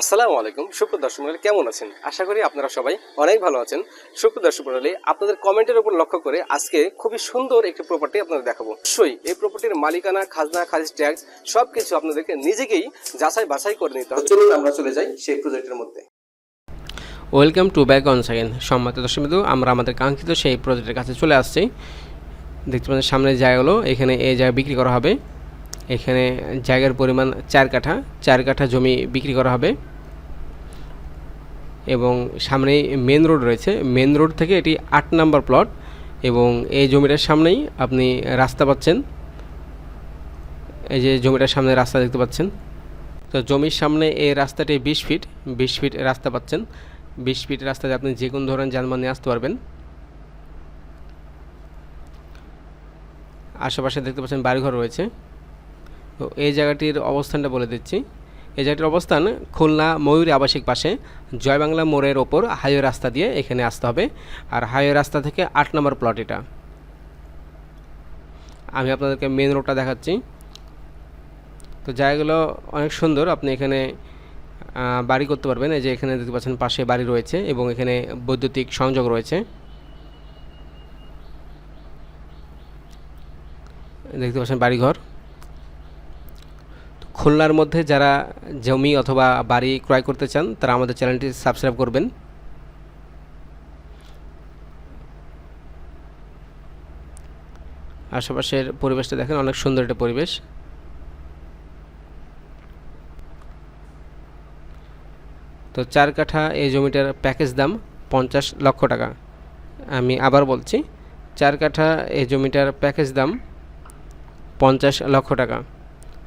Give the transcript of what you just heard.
আসসালামু আলাইকুম। সুপ্র দর্শক মণ্ডলী কেমন আছেন? আশা করি আপনারা সবাই অনেক ভালো আছেন। সুপ্র দর্শক মণ্ডলী আপনাদের কমেন্টের উপর লক্ষ্য করে আজকে খুবই সুন্দর একটি প্রপার্টি আপনাদের দেখাবো। অবশ্যই এই প্রপার্টির মালিকানা খাজনা খারিজ ট্যাক্স সবকিছু আপনাদেরকে নিজেকেই যাচাই বাছাই করে নিতে হবে। চলুন আমরা চলে যাই সেই প্রজেক্টের মধ্যে। Welcome to back on second সম্মানিত দর্শক বিন্দু আমরা আমাদের কাঙ্ক্ষিত সেই প্রজেক্টের কাছে চলে আসছি। দেখতে পাচ্ছেন সামনের জায়গাগুলো এখানে এই জায়গা বিক্রি করা হবে। এখানে জায়গার পরিমাণ চার কাঠা। চার কাঠা জমি বিক্রি করা হবে। এবং সামনেই মেন রোড রয়েছে। মেন রোড থেকে এটি আট নাম্বার প্লট এবং এই জমিটার সামনেই আপনি রাস্তা পাচ্ছেন। এই যে জমিটার সামনে রাস্তা দেখতে পাচ্ছেন। তো জমির সামনে এই রাস্তাটি বিশ ফিট বিশ ফিট রাস্তা পাচ্ছেন। বিশ ফিট রাস্তাতে আপনি যে কোনো ধরনের যানবাহন নিয়ে আসতে পারবেন। আশেপাশে দেখতে পাচ্ছেন বাড়িঘর রয়েছে। তো এই জায়গাটির অবস্থানটা বলে দিচ্ছি। এই জায়গাটির অবস্থান খুলনা ময়ূরী আবাসিক পাশে। জয়বাংলা মোড়ের ওপর হাইওয়ে রাস্তা দিয়ে এখানে আসতে হবে। আর হাইওয়ে রাস্তা থেকে আট নম্বর প্লট এটা। আমি আপনাদেরকে মেন রোডটা দেখাচ্ছি। তো জায়গাগুলো অনেক সুন্দর। আপনি এখানে বাড়ি করতে পারবেন। এই যে এখানে দেখতে পাচ্ছেন পাশে বাড়ি রয়েছে এবং এখানে বৈদ্যুতিক সংযোগ রয়েছে। দেখতে পাচ্ছেন বাড়িঘর। খুলনার মধ্যে যারা জমি অথবা বাড়ি ক্রয় করতে চান, তারা আমাদের চ্যানেলটি সাবস্ক্রাইব করবেন। আশেপাশের পরিবেশটা দেখেন, অনেক সুন্দর একটা পরিবেশ। তো চার কাঠা এই জমিটার প্যাকেজ দাম পঞ্চাশ লক্ষ টাকা। আমি আবার বলছি, চার কাঠা এই জমিটার প্যাকেজ দাম পঞ্চাশ লক্ষ টাকা।